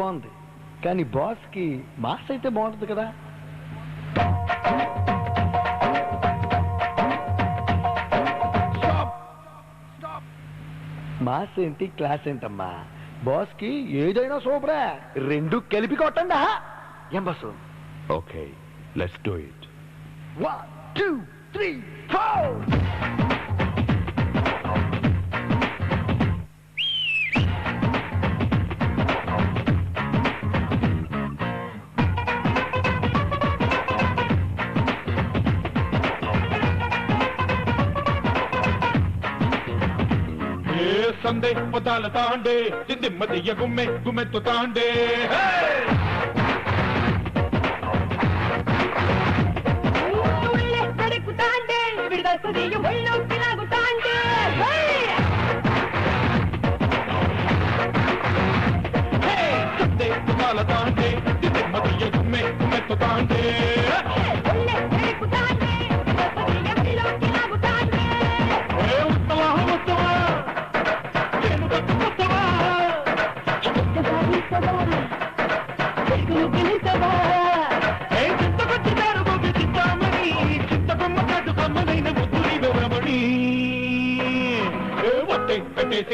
బాగుంది. కానీ బాస్కి మాస్ అయితే బాగుంటుంది కదా. మాస్ ఏంటి క్లాస్ ఏంటమ్మా? బాస్కి ఏదైనా సూపరే. రెండు కలిపి కొట్టండా. ఏం bus okay let's do it one two three four தாண்டே மத்தால தாண்டே திந்தி மதிய கும்மை குமெத்து தாண்டே தாண்டே விடுதல் புதிய உள்நோக்கி நாகு தாண்டே தாண்டே திந்தி மதிய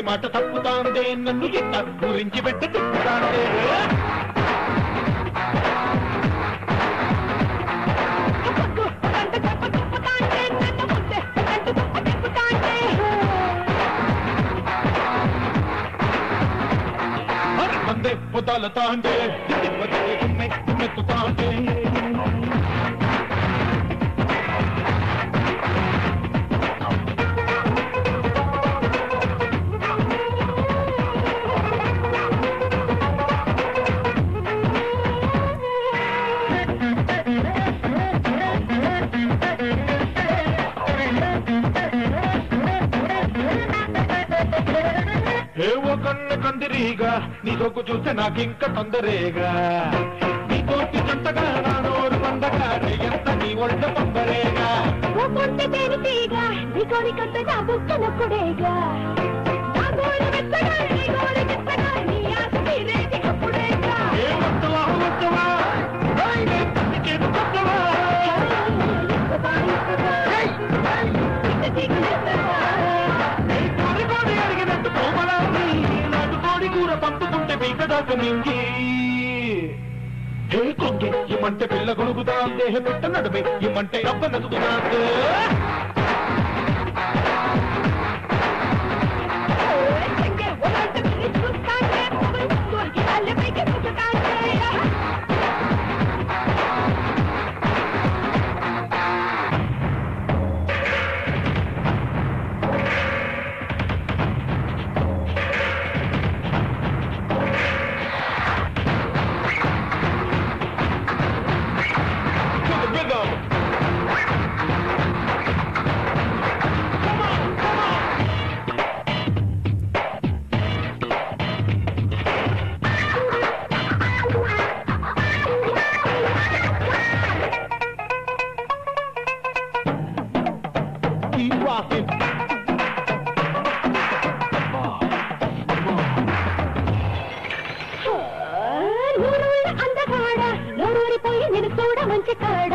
మాట తప్పుతాందే నన్ను ఇంత గురించి పెట్ట తిప్పుతాందే హరి మందే పొదాల తాండే దిమ్మదే తాండే కన్ను నీ సొక్కు చూస్తే నాకు ఇంకా తొందరేగా. నీ తోటి జంటగా నా నోరు పండగా ఎంత నీ ఒళ్ళ పంబరేగా నీ పంపుతుంటే పీకదాకా ఏ కొంగి ఇమ్మంటే పిల్ల గొడుగుదా దేహ పెట్ట నడుమే ఇమ్మంటే అబ్బ నదుగుదా చూడ మంచి కాడ?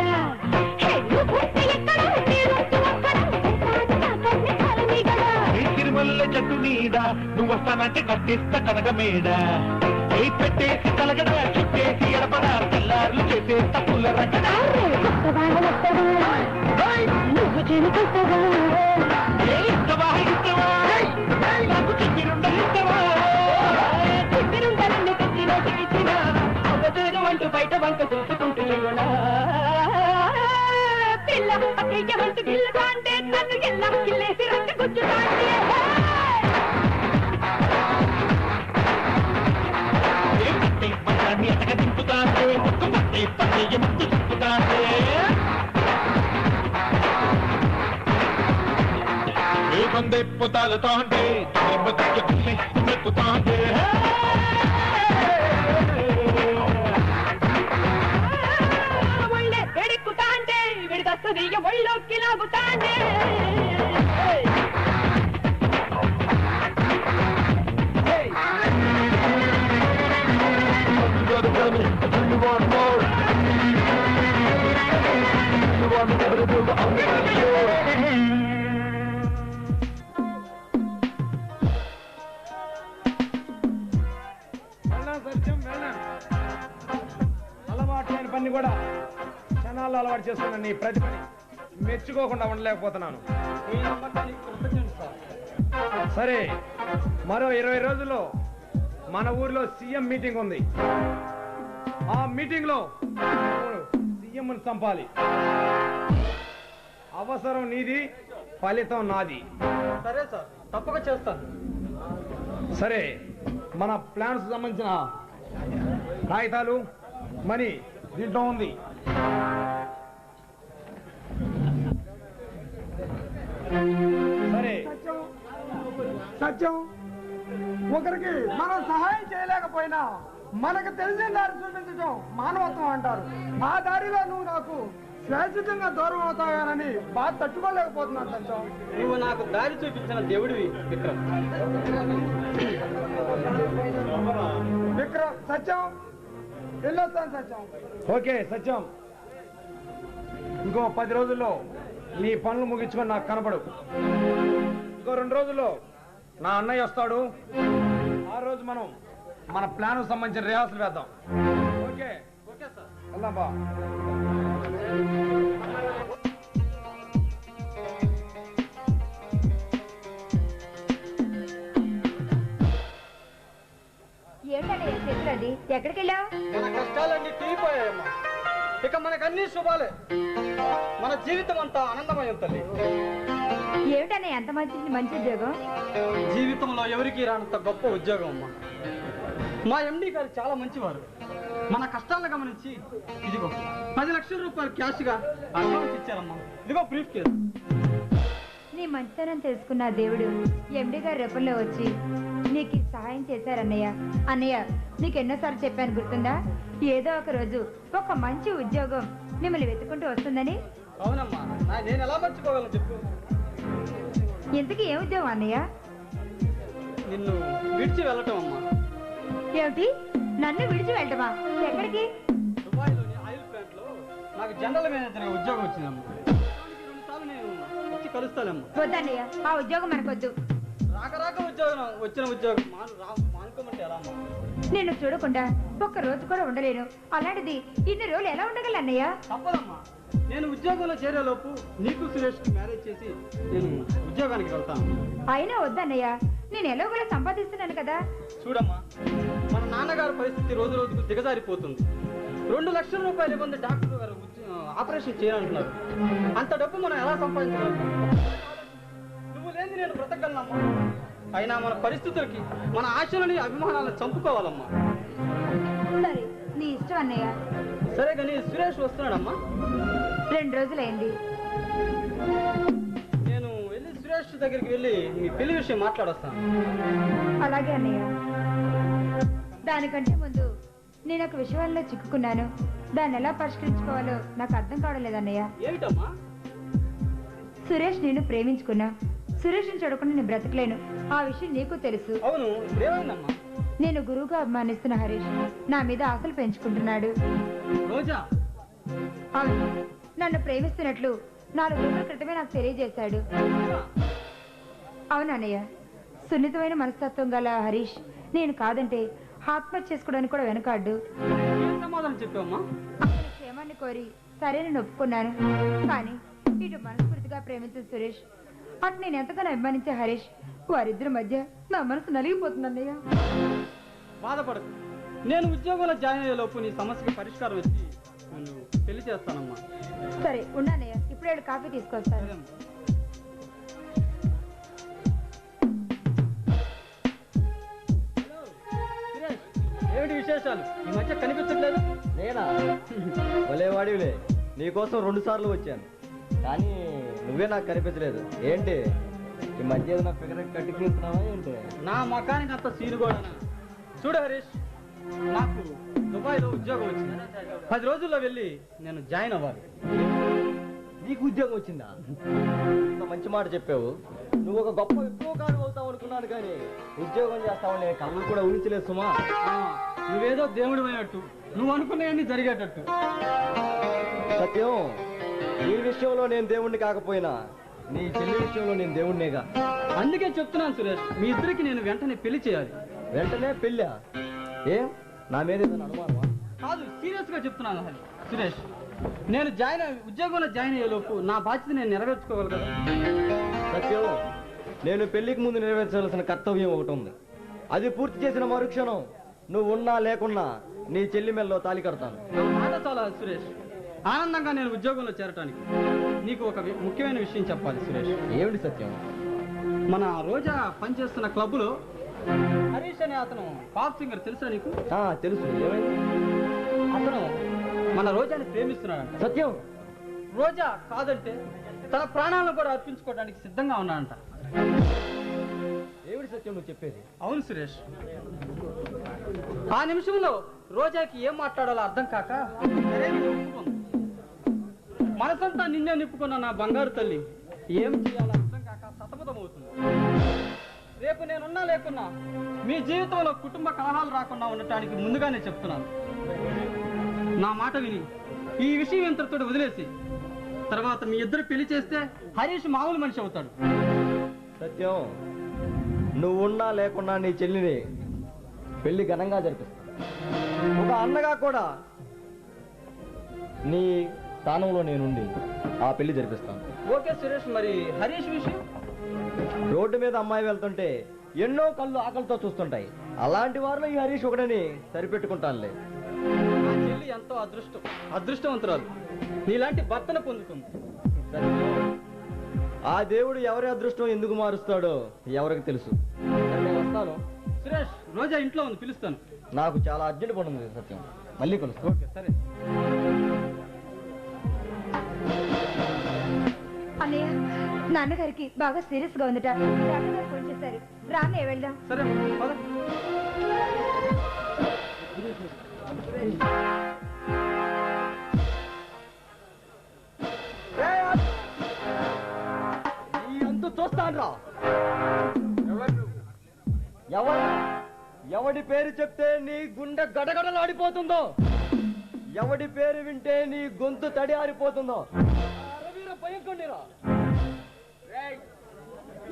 ఏ తిరుమల్ల చెట్టు నీడ నువ్వు వస్తానంటే కట్టిస్తా కనక మేడ. ఏ పెట్టేసి కలగడ చుట్టేసి ఎడపడ తెల్లార్లు చేసేస్తా పుల్ల రగడ నువ్వు ఇష్టవా ఇష్టవా నాకు చెప్పినుండ ఇష్టవా అక్కయ్య నన్ను ఎల్ల కిల్లేసి పట్టే ఏ కొందే తాండే చేసుకున్న నీ ప్రతిభని మెచ్చుకోకుండా ఉండలేకపోతున్నాను. సరే మరో ఇరవై రోజుల్లో మన ఊర్లో సీఎం మీటింగ్ ఉంది. ఆ మీటింగ్లో సీఎం చంపాలి. అవసరం నీది ఫలితం నాది. సరే సార్ తప్పక చేస్తాను. సరే మన ప్లాన్స్ సంబంధించిన కాగితాలు మనీ దీంట్లో ఉంది. సరే. సత్యం. ఒకరికి మనం సహాయం చేయలేకపోయినా మనకు తెలిసిన దారి చూపించడం మానవత్వం అంటారు. ఆ దారిలో నువ్వు నాకు శాశ్వతంగా దూరం అవుతావేనని బాధ తట్టుకోలేకపోతున్నాను సత్యం. నువ్వు నాకు దారి చూపించిన దేవుడివి విక్రమ్. విక్రమ్ సత్యం. వెళ్ళొస్తాను సత్యం. ఓకే సత్యం. ఇంకో పది రోజుల్లో నీ పనులు ముగించుకొని నాకు కనపడు ఇంకో రెండు రోజుల్లో నా అన్నయ్య వస్తాడు. ఆ రోజు మనం మన ప్లాన్ సంబంధించిన రిహార్సల్ వేద్దాం. ఓకే? Okay sir. వెళ్దాం బా. ఏంటండి ఎక్కడికి వెళ్ళావు కష్టాలన్నీ తీరిపోయాయమ్మా. ఇక మనకన్నీ శుభాలే. మన జీవితం అంతా ఆనందమయం తల్లి. ఏమిటనే ఎంత మంచి మంచి ఉద్యోగం? జీవితంలో ఎవరికి రానంత గొప్ప ఉద్యోగం అమ్మా. మా ఎండి గారు చాలా మంచివారు. మన కష్టాలను గమనించి ఇదిగో పది లక్షల రూపాయలు క్యాష్గా అడ్వాన్స్ ఇచ్చారమ్మా. ఇదిగో బ్రీఫ్ కేసు నీ మంచితనం తెలుసుకున్న దేవుడు ఎండి గారి రెప్పల్లో వచ్చి నీకు సహాయం చేశారన్నయ్య. అన్నయ్య నీకు ఎన్నోసార్లు చెప్పాను గుర్తుందా? ఏదో ఒక రోజు ఒక మంచి ఉద్యోగం మిమ్మల్ని వెతుకుంటూ వస్తుందని. అవునమ్మా నా- నేను ఎలా మర్చిపోగలను చెప్పు? ఇంతకీ ఏ ఉద్యోగం అన్నయ్య? నిన్ను విడిచి వెళ్ళటం అమ్మా. ఏమిటి? నన్ను విడిచి వెళ్ళటమా? ఎక్కడికి? దుబాయ్లోని ఆయిల్ ప్లాంట్లో నాకు జనరల్ మేనేజర్ ఉద్యోగం వచ్చిందమ్మా. వచ్చి కలుస్తానమ్మా. వద్దన్నయ్య ఆ ఉద్యోగం మనకొద్దు. ఉద్యోగం వచ్చిన ఉద్యోగం. మాను రా మానుకోమంటే ఎలా అమ్మా నేను చూడకుండా ఒక్క రోజు కూడా ఉండలేను. అలాంటిది ఇన్ని రోజులు ఎలా ఉండగలను అన్నయ్య? తప్పదమ్మా. నేను ఉద్యోగంలో చేరేలోపు నీకు సురేష్ మ్యారేజ్ చేసి నేను ఉద్యోగానికి వెళ్తాను. అయినా వద్దన్నయ్య నేను ఎలాగోలా సంపాదిస్తున్నాను కదా. చూడమ్మా మన నాన్నగారి పరిస్థితి రోజు రోజుకు దిగజారిపోతుంది. రెండు లక్షల రూపాయలు ఇవ్వండి డాక్టర్ గారు ఉద్య- ఆపరేషన్ చేయాలంటున్నారు అంత డబ్బు మనం ఎలా సంపాదించగలం? నేను బ్రతకగలనమ్మా అయినా మన పరిస్థితులకి మన ఆశలని అభిమానాలను చంపుకోవాలమ్మా. సరే నీ ఇష్టం అన్నయ్య. సరే కానీ సురేష్ వస్తున్నాడమ్మా. రెండు రోజులైంది. నేను వెళ్ళి సురేష్ దగ్గరికి వెళ్ళి మీ పెళ్ళి విషయం మాట్లాడొస్తాను. అలాగే అన్నయ్య. దానికంటే ముందు నేను ఒక విషయంలో చిక్కుకున్నాను. దాన్ని ఎలా పరిష్కరించుకోవాలో నాకు అర్థం కావడం లేదన్నయ్య ఏమిటమ్మా? సురేష్ నేను ప్రేమించుకున్నా. సురేష్ని చూడకుండా నేను బ్రతకలేను. ఆ విషయం నీకు తెలుసు. అవును నేను గురువుగా అభిమానిస్తున్న హరీష్ నా మీద ఆశలు పెంచుకుంటున్నాడు. రోజా! అవును. నన్ను ప్రేమిస్తున్నట్లు నాలుగు రోజుల క్రితమే నాకు తెలియజేశాడు. అవును అన్నయ్య. సున్నితమైన మనస్తత్వం గల హరీష్ నేను కాదంటే ఆత్మహత్య చేసుకోవడానికి కూడా వెనకాడ్డు. ఏం సమాధానం చెప్పావమ్మా? అతని క్షేమాన్ని కోరి సరే నేను ఒప్పుకున్నాను. కానీ ఇటు మనస్ఫూర్తిగా ప్రేమించిన సురేష్ అటు నేను ఎంతగానో అభిమానించే హరీష్ వారిద్దరి మధ్య నా మనసు నలిగిపోతుంది అన్నయ్య బాధపడకు. నేను ఉద్యోగంలో జాయిన్ అయ్యే లోపు నీ సమస్యకి పరిష్కారం వచ్చి నేను పెళ్ళి చేస్తానమ్మా. సరే ఉన్నానయ్య ఇప్పుడే వెళ్ళి కాఫీ తీసుకొస్తాను. ఏమిటి విశేషాలు? ఈ మధ్య కనిపించట్లేదు? నేనా? భలేవాడివిలే నీకోసం రెండు సార్లు వచ్చాను. కానీ నువ్వే నాకు కనిపించలేదు. ఏంటి? ఈ మధ్య ఏదైనా ఫిగర్ కట్టుకుంటున్నావా ఏంటి? నా మకానికి అంత సీను కూడా చూడు హరీష్ నాకు దుబాయ్లో ఉద్యోగం వచ్చింది. పది రోజుల్లో వెళ్ళి నేను జాయిన్ అవ్వాలి. నీకు ఉద్యోగం వచ్చిందా? ఇంత మంచి మాట చెప్పావు. నువ్వు ఒక గొప్ప విప్లవకారు అవుతావు అనుకున్నాను కానీ ఉద్యోగం చేస్తావని కళ్ళు కూడా ఊహించలేదు సుమా. నువ్వేదో దేవుడు అయినట్టు. నువ్వు అనుకున్నవన్నీ జరిగేటట్టు. సత్యం ఈ విషయంలో నేను దేవుణ్ణి కాకపోయినా నీ చెల్లి విషయంలో నేను దేవుణ్ణేగా. అందుకే చెప్తున్నాను సురేష్ మీ ఇద్దరికి నేను వెంటనే పెళ్ళి చేయాలి. వెంటనే పెళ్ళా? ఏం? నా మీద ఏదైనా అనుమానమా? కాదు సీరియస్గా చెప్తున్నాను హరి. సురేష్ నేను జాయిన్ అయ్యి- ఉద్యోగంలో జాయిన్ అయ్యే లోపు నా బాధ్యత నేను నెరవేర్చుకోవాలి కదా సత్యం నేను పెళ్ళికి ముందు నెరవేర్చాల్సిన కర్తవ్యం ఒకటి ఉంది. అది పూర్తి చేసిన మరుక్షణం నువ్వు ఉన్నా లేకున్నా నీ చెల్లి మెల్లో తాలి కడతాను. నా మాట చాలా సురేష్. ఆనందంగా నేను ఉద్యోగంలో చేరటానికి నీకు ఒక ముఖ్యమైన విషయం చెప్పాలి సురేష్. ఏమిటి సత్యం? మన రోజా పనిచేస్తున్న క్లబ్లో హరీష్ అనే అతను పాప్ సింగర్ తెలుసా నీకు? తెలుసు. అతను మన రోజాని ప్రేమిస్తున్నాడంట. సత్యం! రోజా కాదంటే తన ప్రాణాలను కూడా అర్పించుకోవడానికి సిద్ధంగా ఉన్నాడంట. ఏమిటి సత్యం నువ్వు చెప్పేది? అవును సురేష్. ఆ నిమిషంలో రోజాకి ఏం మాట్లాడాలో అర్థం కాక. మనసంతా నిన్నే నిప్పుకున్న నా బంగారు తల్లి. ఏం చేయాలో అర్థం కాక సతమతమవుతుంది. రేపు నేనున్నా లేకున్నా మీ జీవితంలో కుటుంబ కలహాలు రాకుండా ఉండటానికి ముందుగానే చెప్తున్నాను. నా మాట విని ఈ విషయం ఇంతటితో వదిలేసి తర్వాత మీ ఇద్దరు పెళ్ళి చేస్తే హరీష్ మామూలు మనిషి అవుతాడు. సత్యం నువ్వు ఉన్నా లేకున్నా నీ చెల్లిని పెళ్ళి ఘనంగా జరిపిస్తా ఒక అన్నగా కూడా నీ స్థానంలో నేనుండి ఆ పెళ్ళి జరిపిస్తాను. ఓకే సురేష్ మరి హరీష్ విషయం? రోడ్డు మీద అమ్మాయి వెళ్తుంటే ఎన్నో కళ్ళు ఆకలితో చూస్తుంటాయి. అలాంటి వారిలో ఈ హరీష్ ఒకడని సరిపెట్టుకుంటానులే. నా చెల్లి ఎంతో అదృష్టం. అదృష్టవంతురాలు. నీలాంటి భర్తను పొందుతుంది. ఆ దేవుడు ఎవరి అదృష్టం ఎందుకు మారుస్తాడో ఎవరికి తెలుసు? నేను వస్తాను. సురేష్ రోజా ఇంట్లో ఉంది పిలుస్తాను. నాకు చాలా అర్జెంట్ పని ఉంది సత్యం. మళ్ళీ కలుస్తాను. ఓకే సరే. అన్నయ్య నాన్నగారికి బాగా సీరియస్గా ఉందట. డాక్టర్ గారు ఫోన్ చేశారు. రానే వెళ్దాం. సరే చూస్తాను ఎవరు? ఎవడి పేరు చెప్తే నీ గుండె గడగడలాడిపోతుందో? ఎవడి పేరు వింటే నీ గొంతు తడి ఆరిపోతుందో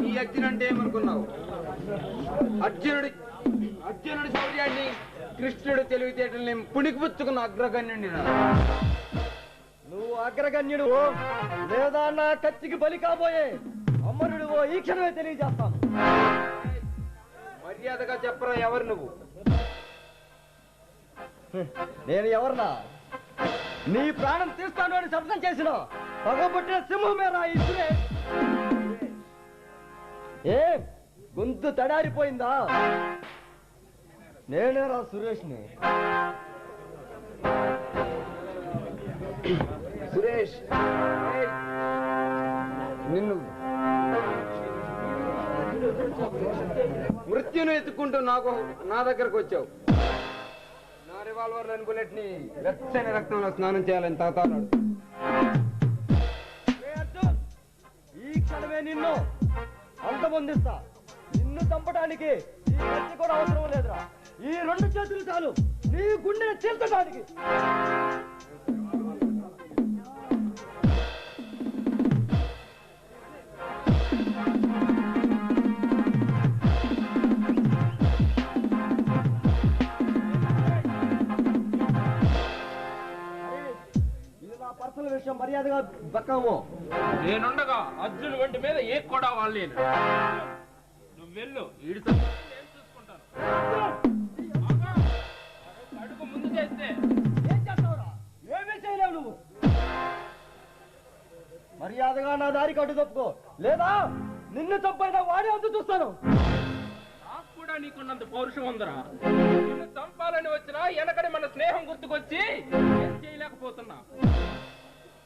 ఈ అర్జున్ అంటే ఏమనుకున్నావు? అర్జునుడి అర్జునుడి శౌర్యాన్ని కృష్ణుడు తెలివితేటల్ని పుణికిపుచ్చుకున్న అగ్రగణ్యుడి నువ్వు అగ్రగణ్యుడు లేదా నా కత్తికి బలి కాబోయే అమరుడు ఈ క్షణమే తెలియజేస్తాను. మర్యాదగా చెప్పరా ఎవరు నువ్వు? నేను ఎవరినా నీ ప్రాణం తీస్తాను అని శబ్దం చేసినావు. పగబట్టిన సింహమేరా ఇసురే. ఏ గొంతు తడారిపోయిందా? నేనేరా సురేష్ని. సురేష్ ఏయ్, నిన్ను మృత్యును ఎత్తుకుంటూ నాకు నా దగ్గరకు వచ్చావు. నా రివాల్వర్ బుల్లెట్ని వెచ్చని రక్తంలో స్నానం చేయాలని తాతాడు. ఈ క్షణమే నిన్ను అంతమొందిస్తా. నిన్ను చంపడానికి ఈ కత్తి కూడా అవసరం లేదురా. ఈ రెండు చేతులు చాలు. నీ గుండెని తీర్చడానికి విషయం మర్యాదగా దక్కము నేనుండగా అర్జున్ వంటి మీద ఏ కూడా వాళ్ళేను నువ్వు వెళ్ళు. ఈడు చూసుకుంటాను. అడుగు ముందు చేస్తే ఏం చేస్తావురా? ఏమీ చేయలేవు నువ్వు. మర్యాదగా నా దారికి అడ్డు తప్పుకో. లేదా నిన్ను చంపైనా వాడే అంతు చూస్తాను. నాకు కూడా నీకున్నంత పౌరుషం ఉందరా. నిన్ను చంపాలని వచ్చినా వెనకడి మన స్నేహం గుర్తుకొచ్చి ఏం చేయలేకపోతున్నా.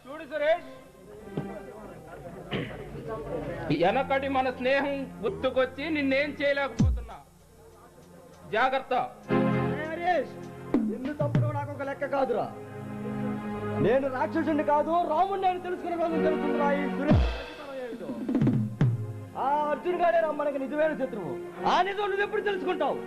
చూడు సురేష్. వెనకటి మన స్నేహం గుర్తుకొచ్చి నిన్నేం చేయలేకపోతున్నా. జాగ్రత్త. నిన్ను నాకు ఒక లెక్క కాదురా. నేను రాక్షసుని కాదు రాముడిని అని తెలుసుకునే రోజు తెలుస్తుందిరా ఈ సురేష్ ఆ అర్జున్ గారే రా మనకి నిజమైన శత్రువు. ఆ నిజం నువ్వు ఎప్పుడు తెలుసుకుంటావు?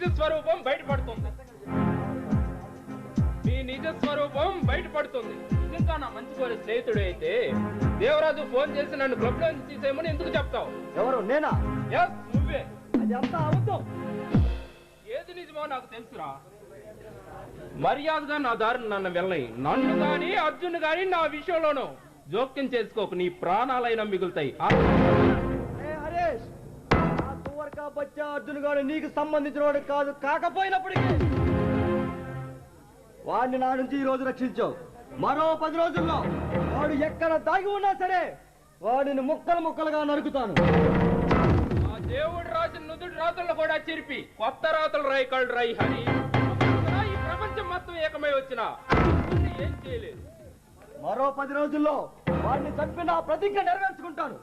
నిజ స్వరూపం బయటపడుతుంది. నీ నిజ స్వరూపం బయటపడుతుంది. నిజంగా నా మంచి కోరి స్నేహితుడు అయితే దేవరాజు ఫోన్ చేసి నన్ను క్లబ్ నుంచి తీసేయమని ఎందుకు చెప్తావు? ఎవరు? నేనా? ఎస్ నువ్వే. అది అంతా అబద్ధం. ఏది నిజమో నాకు తెలుసురా. మర్యాదగా నా దారిని నన్ను వెళ్ళని నన్ను గాని అర్జున్ గాని నా విషయంలోనూ జోక్యం చేసుకోకు. నీ ప్రాణాలైనా మిగులుతాయి. హరీష్! ఆ తువర్కా బచ్చా అర్జున్ గారు నీకు సంబంధించిన వాడు కాదు. కాకపోయినప్పటికీ వాడిని నా నుంచి ఈ రోజు రక్షించావు. మరో పది రోజుల్లో వాడు ఎక్కడ దాగి ఉన్నా సరే వాడిని ముక్కలు ముక్కలుగా నరుకుతాను. ఆ దేవుడు రాసిన నుదుటి రాతలు కూడా చిరిపి కొత్త రాతలు రాయి కళ్ళు రాయి హరి. ఈ ప్రపంచం మొత్తం ఏకమై వచ్చిన? ఏం చేయలేదు? మరో పది రోజుల్లో వాడిని చంపి నా ప్రతిజ్ఞ నెరవేర్చుకుంటాను.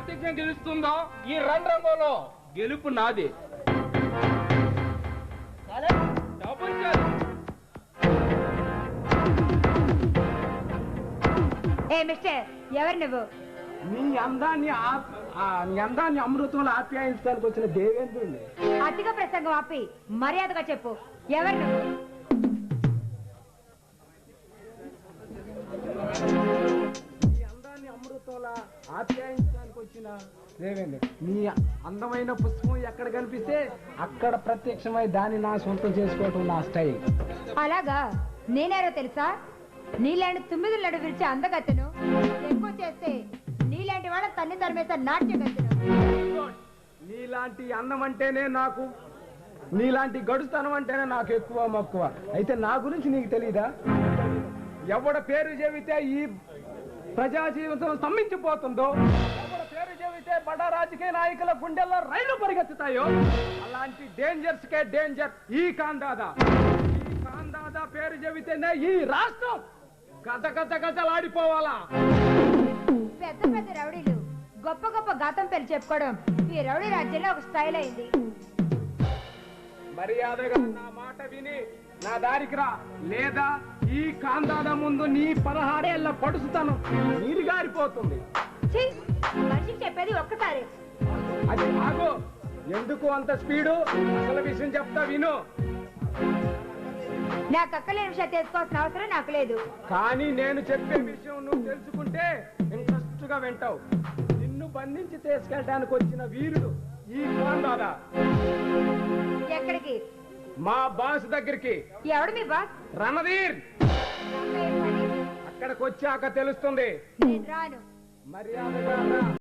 ప్రతిజ్ఞ గెలుస్తుందో ఈ రన్ రంగంలో గెలుపు నాది. సరే డబుల్ ఛాన్స్. ఏ మిస్టర్ ఎవరు నువ్వు? నీ అందాన్ని ఆప్- ఆ, నీ అందాన్ని అమృతంలో ఆప్యాయించడానికి వచ్చిన దేవేంద్రుడిని అతిగా ప్రసంగం ఆపి మర్యాదగా చెప్పు. ఎవరు నువ్వు? నీ అందాన్ని అమృతంలా ఆప్యాయించడానికి వచ్చిన నీ అందమైన పుష్పం ఎక్కడ కనిపిస్తే అక్కడ ప్రత్యక్షమై దాన్ని నా సొంతం చేసుకోవటం నా స్టైల్. అలాగా? నేనేరో తెలుసా? నీలాంటి తొమ్మిది నడు విరిచే అందగత్తెను ఎక్కువ చేస్తే నీలాంటి వాళ్ళ తన్ని తరిమేసే నాట్యగత్తెను నీలాంటి అందం అంటేనే నాకు నీలాంటి గడుస్తనం అంటేనే నాకు ఎక్కువ మక్కువ. అయితే నా గురించి నీకు తెలీదా? ఎవడ పేరు చెబితే ఈ ప్రజా జీవితం స్తంభించిపోతుందో? ఎవడ పేరు చెబితే బడా రాజకీయ నాయకుల గుండెల్లో రైలు పరిగెత్తుతాయో? అలాంటి డేంజర్స్ కే డేంజర్ ఈ కాందాదా. ఈ కాందాదా పేరు చెబితేనే ఈ రాష్ట్రం గజ గజ గజలాడిపోవాలా? పెద్ద పెద్ద రౌడీలు గొప్ప గొప్ప గాతం పేరు చెప్పుకోవడం ఈ రౌడీ రాజ్యంలో ఒక స్టైల్ అయింది. మర్యాదగా నా మాట విని నా దారికి రా. లేదా ఈ కాందాద ముందు నీ పదహారేళ్ళ పడుసుతనం నీరు గారిపోతుంది. మనిషికి చెప్పేది ఒక్కసారి. అది ఆగు. ఎందుకు అంత స్పీడు? అసలు విషయం చెప్తా విను. నాకు అక్కలేని విషయం తెలుసుకోవాల్సిన అవసరం నాకు లేదు. కానీ నేను చెప్పే విషయం నువ్వు తెలుసుకుంటే ఇంట్రెస్ట్గా వింటావు. నిన్ను బంధించి తీసుకెళ్ళడానికి వచ్చిన వీరుడు ఈ కాందాద ఎక్కడికి? మా బాస్ దగ్గరికి. ఎవడు మీ బాస్? రణధీర్? అక్కడికి వచ్చాక తెలుస్తుంది. నేను రాను. Mariana.